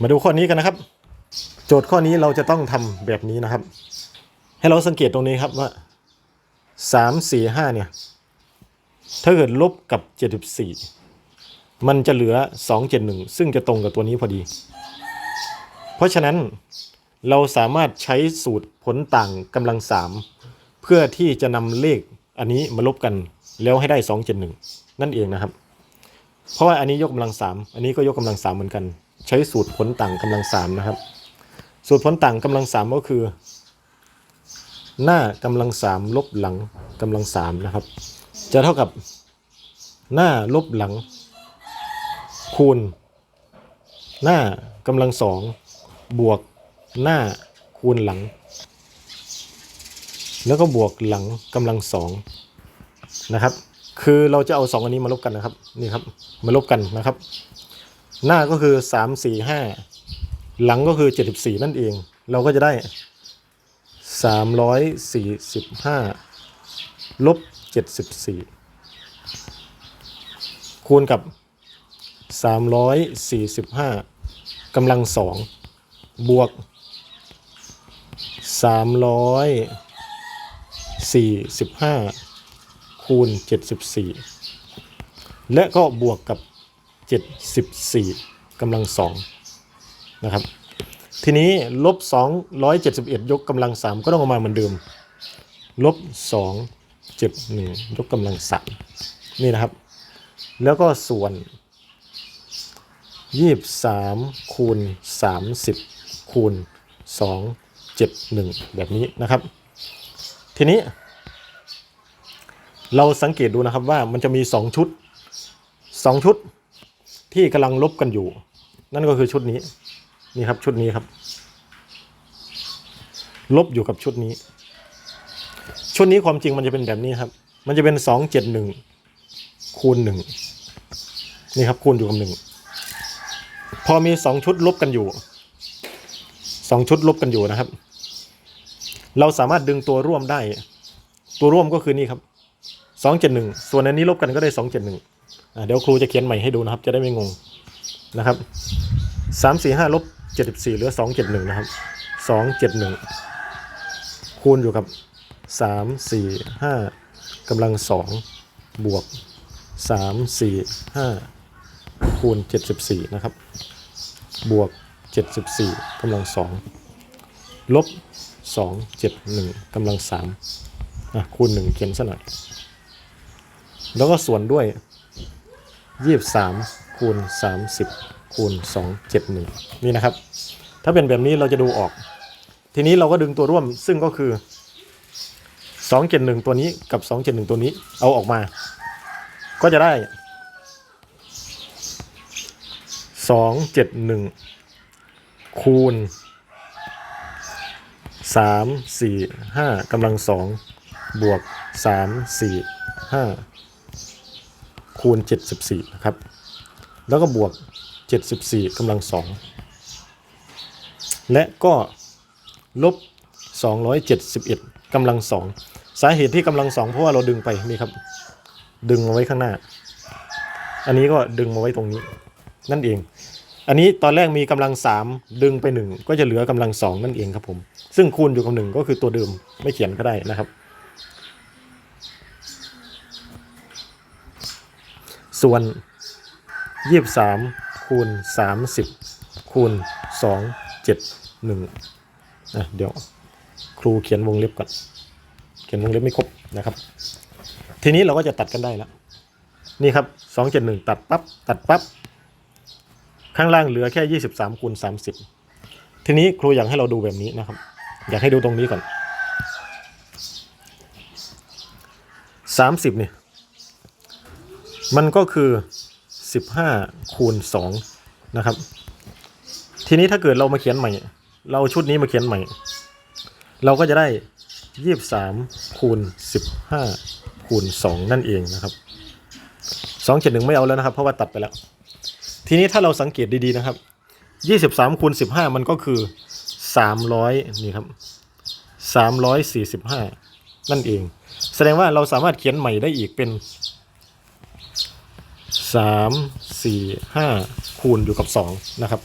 มาดูข้อนี้กันนะครับ โจทย์ข้อนี้เราจะต้องทำแบบนี้นะครับ ให้เราสังเกตตรงนี้ครับว่าสามสี่ห้าเนี่ย ถ้าเกิดลบกับเจ็ดสิบสี่มันจะเหลือสองเจ็ดหนึ่งซึ่งจะตรงกับตัวนี้พอดี เพราะฉะนั้นเราสามารถใช้สูตรผลต่างกำลังสามเพื่อที่จะนำเลขอันนี้มาลบกันแล้วให้ได้สองเจ็ดหนึ่งนั่นเองนะครับ เพราะว่าอันนี้ยกกำลังสามอันนี้ก็ยกกำลังสามเหมือนกัน ใช้สูตรผลต่างกำลังสามนะครับ สูตรผลต่างกำลังสามก็คือ หน้ากำลังสามลบหลังกำลังสามนะครับ จะเท่ากับหน้าลบหลัง คูณ หน้ากำลังสองบวกหน้าคูณหลัง แล้วก็บวกหลังกำลังสองนะครับ คือเราจะเอาสองอันนี้มาลบกันนะครับ นี่ครับ มาลบกันนะครับ หน้าก็คือสามสี่ห้าหลังก็คือเจ็ดสิบสี่นั่นเอง เราก็จะได้สามร้อยสี่สิบห้าลบเจ็ดสิบสี่คูณกับสามร้อยสี่สิบห้ากำลังสองบวกสามร้อยสี่สิบห้าคูณเจ็ดสิบสี่และก็บวกกับ 74กำลังสองนะครับ ทีนี้ลบ271 ยกกำลังสามก็ต้องเอามาเหมือนเดิม ลบ2 7 1 ยกกำลังสามนี่นะครับ แล้วก็ส่วน 23 คูณ 30 คูณ 2 7 1 แบบนี้นะครับ ทีนี้เราสังเกตดูนะครับว่ามันจะมี 2 ชุด 2 ชุด ที่กำลังลบกันอยู่ นั่นก็คือชุดนี้นี่ครับชุดนี้ครับ ลบอยู่กับชุดนี้ ชุดนี้ความจริงมันจะเป็นแบบนี้ครับ มันจะเป็นสองเจ็ดหนึ่งคูณหนึ่งนี่ครับคูณอยู่กับหนึ่งพอมีสองชุดลบกันอยู่สองชุดลบกันอยู่นะครับ เราสามารถดึงตัวร่วมได้ ตัวร่วมก็คือนี่ครับสองเจ็ดหนึ่งส่วนอันนี้ลบกันก็ได้สองเจ็ดหนึ่ง เดี๋ยวครูจะเขียนใหม่ให้ดูนะครับ จะได้ไม่งงนะครับสามสี่ห้าลบเจ็ดสิบสี่เหลือสองเจ็ดหนึ่งนะครับสองเจ็ดหนึ่งคูณอยู่กับสามสี่ห้ากำลังสองบวกสามสี่ห้าคูณเจ็ดสิบสี่นะครับ บวกเจ็ดสิบสี่กำลังสองลบสองเจ็ดหนึ่งกำลังสามอะคูณหนึ่งเขียนซะหน่อยแล้วก็ส่วนด้วย ยี่สิบสามคูณสามสิบคูณสองเจ็ดหนึ่งนี่นะครับ ถ้าเป็นแบบนี้เราจะดูออก ทีนี้เราก็ดึงตัวร่วมซึ่งก็คือสองเจ็ดหนึ่งตัวนี้กับสองเจ็ดหนึ่งตัวนี้เอาออกมา ก็จะได้สองเจ็ดหนึ่งคูณสามสี่ห้ากำลังสองบวกสามสี่ห้า คูณ 74 นะครับ แล้วก็บวก 74กำลังสองและก็ลบ 271กำลังสองสาเหตุที่กำลังสองเพราะว่าเราดึงไปนี่ครับ ดึงมาไว้ข้างหน้า อันนี้ก็ดึงมาไว้ตรงนี้ นั่นเอง อันนี้ตอนแรกมีกำลังสามดึงไปหนึ่งก็จะเหลือกำลังสองนั่นเองครับผม ซึ่งคูณอยู่กับหนึ่งก็คือตัวเดิมไม่เขียนก็ได้นะครับ ส่วนยี่สามคูณสามสิบคูณสองเจ็ดหนึ่งอะเดี๋ยวครูเขียนวงเล็บก่อน เขียนวงเล็บไม่ครบนะครับ ทีนี้เราก็จะตัดกันได้แล้ว นี่ครับสองเจ็ดหนึ่งตัดปับ๊บตัดปับ๊บข้างล่างเหลือแค่ยี่สิบสามคูณสามสิบทีนี้ครูอยากให้เราดูแบบนี้นะครับ อยากให้ดูตรงนี้ก่อนสามสิบเนี่ย มันก็คือ 15 คูณ 2 นะครับ ทีนี้ถ้าเกิดเรามาเขียนใหม่ เราชุดนี้มาเขียนใหม่ เราก็จะได้ 23 คูณ 15 คูณ 2 นั่นเองนะครับ2เจ็ดหนึ่งไม่เอาแล้วนะครับ เพราะว่าตัดไปแล้ว ทีนี้ถ้าเราสังเกตดีๆนะครับ 23คูณ15 มันก็คือ 300 นี่ครับ345 นั่นเอง แสดงว่าเราสามารถเขียนใหม่ได้อีกเป็น สามสี่ห้าคูณอยู่กับสองนะครับ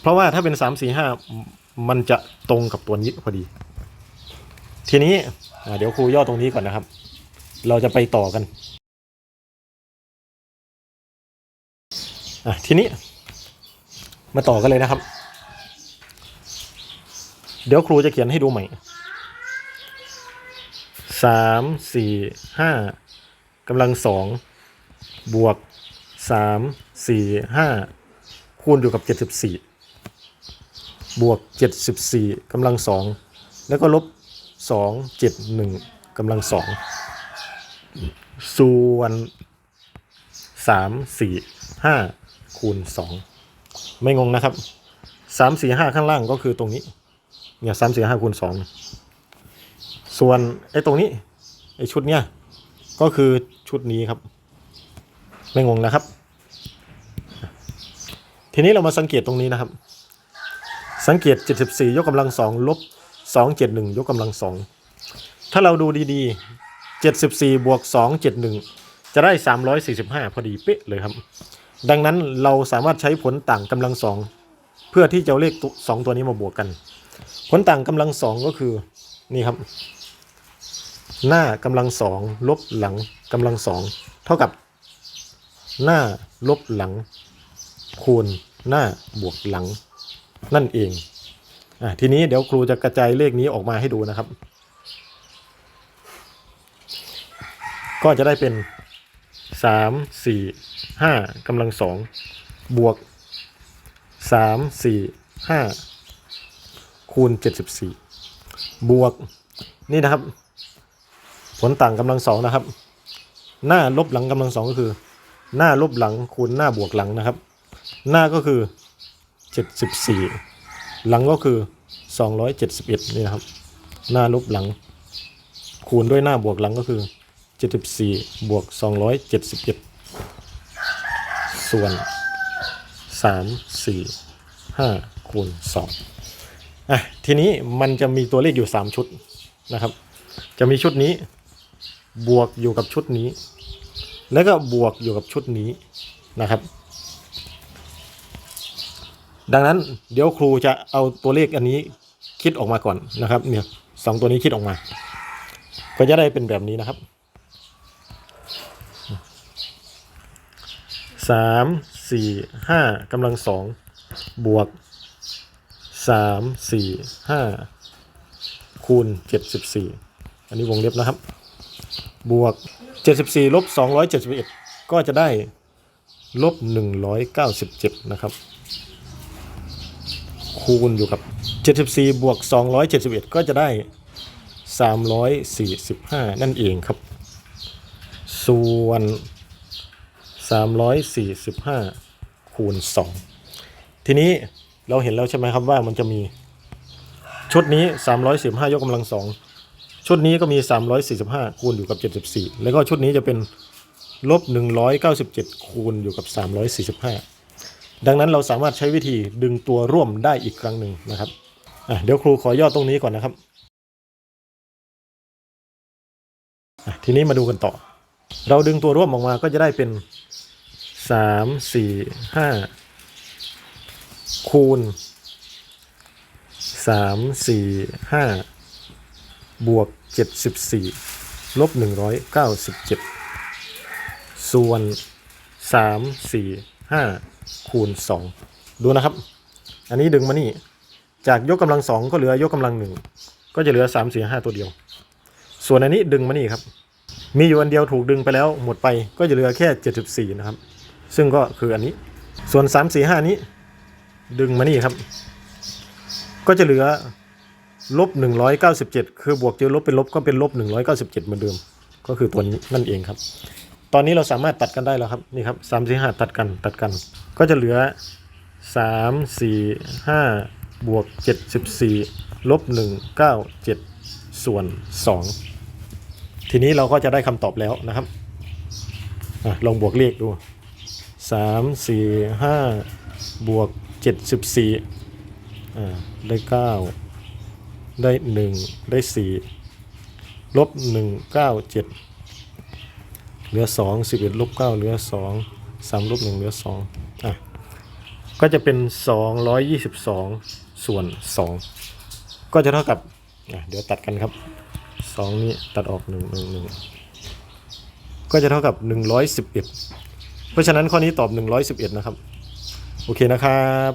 เพราะว่าถ้าเป็นสามสี่ห้ามันจะตรงกับตัวนี้พอดี ทีนี้เดี๋ยวครูย่อตรงนี้ก่อนนะครับ เราจะไปต่อกันทีนี้มาต่อกันเลยนะครับ เดี๋ยวครูจะเขียนให้ดูใหม่สามสี่ห้ากำลังสองบวก สามสี่ห้าคูณอยู่กับเจ็ดสิบสี่บวกเจ็ดสิบสี่กำลังสองแล้วก็ลบสองเจ็ดหนึ่งกำลังสองส่วนสามสี่ห้าคูณสองไม่งงนะครับสามสี่ห้าข้างล่างก็คือตรงนี้เนี่ยสามสี่ห้าคูณสองส่วนไอ้ตรงนี้ไอ้ชุดเนี้ยก็คือชุดนี้ครับ ไม่งงนะครับ ทีนี้เรามาสังเกตตรงนี้นะครับ สังเกต 74 ยกกำลังสองลบ 271 ยกกำลังสองถ้าเราดูดีๆ 74 บวก 271 จะได้ 345 พอดีเป๊ะเลยครับ ดังนั้นเราสามารถใช้ผลต่างกำลังสองเพื่อที่จะเลขสองตัวนี้มาบวกกัน ผลต่างกำลังสองก็คือนี่ครับ หน้ากำลังสองลบหลังกำลังสองเท่ากับหน้าลบหลังคูณ หน้าบวกหลังนั่นเองอะทีนี้เดี๋ยวครูจะกระจายเลขนี้ออกมาให้ดูนะครับ ก็จะได้เป็นสามสี่ห้ากำลังสองบวกสามสี่ห้าคูณเจ็ดสิบสี่บวกนี่นะครับ ผลต่างกำลังสองนะครับ หน้าลบหลังกำลังสองก็คือ หน้าลบหลังคูณหน้าบวกหลังนะครับ หน้าก็คือเจ็ดสิบสี่หลังก็คือสองร้อยเจ็ดสิบเอ็ดนี่นะครับ หน้าลบหลัง คูณด้วยหน้าบวกหลังก็คือเจ็ดสิบสี่บวกสองร้อยเจ็ดสิบเอ็ดส่วนสามสี่ห้าคูณสองอะ ทีนี้มันจะมีตัวเลขอยู่สามชุดนะครับ จะมีชุดนี้บวกอยู่กับชุดนี้ แล้วก็บวกอยู่กับชุดนี้นะครับ ดังนั้นเดี๋ยวครูจะเอาตัวเลขอันนี้คิดออกมาก่อนนะครับ เนี่ยสองตัวนี้คิดออกมา ก็จะได้เป็นแบบนี้นะครับสามสี่ห้ากำลังสองบวกสามสี่ห้าคูณเจ็ดสิบสี่อันนี้วงเล็บนะครับ บวก74ลบ271ก็จะได้ลบ197นะครับ คูณอยู่กับ 74 บวก 271 ก็จะได้ 345 นั่นเองครับ ส่วน 345 คูณ 2 ทีนี้เราเห็นแล้วใช่ไหมครับว่ามันจะมีชุดนี้315ยกกำลังสองชุดนี้ก็มี 345 คูณอยู่กับ 74 แล้วก็ชุดนี้จะเป็นลบ 197 คูณอยู่กับ 345 ดังนั้นเราสามารถใช้วิธีดึงตัวร่วมได้อีกครั้งหนึ่งนะครับเดี๋ยวครูขอย่อตรงนี้ก่อนนะครับ ทีนี้มาดูกันต่อ เราดึงตัวร่วมออกมาก็จะได้เป็น 3 4 5 คูณ 3 4 5 บวก 74 ลบ 197 ส่วน 3 4 5คูณ2ดูนะครับ อันนี้ดึงมานี่ จากยกกำลังสองก็เหลือยกกำลังหนึ่งก็จะเหลือ3 4 5ตัวเดียว ส่วนอันนี้ดึงมานี่ครับ มีอยู่อันเดียวถูกดึงไปแล้วหมดไปก็จะเหลือแค่74นะครับ ซึ่งก็คืออันนี้ ส่วน3 4 5นี้ ดึงมานี่ครับ ก็จะเหลือลบ197คือบวกเจอลบเป็นลบก็เป็นลบ197เหมือนเดิม ก็คือตัวนี้นั่นเองครับ ตอนนี้เราสามารถตัดกันได้แล้วครับนี่ครับ3 4 5ตัดกันตัดกัน ก็จะเหลือ3 4 5บวก74ลบ197ส่วน2ทีนี้เราก็จะได้คำตอบแล้วนะครับอลองบวกเลขดู3 4 5บวก74อ่ได้9ได้หนึ่งได้สี่ลบหนึ่งเก้าเจ็ด เหลือสองสิบเอ็ดลบเก้าเหลือสองสามลบหนึ่งเหลือสองอะก็จะเป็นสองร้อยยี่สิบสองส่วนสองก็จะเท่ากับอะเดี๋ยวตัดกันครับสองนี้ตัดออกหนึ่งหนึ่งหนึ่งก็จะเท่ากับหนึ่งร้อยสิบเอ็ดเพราะฉะนั้นข้อนี้ตอบหนึ่งร้อยสิบเอ็ดนะครับ โอเคนะครับ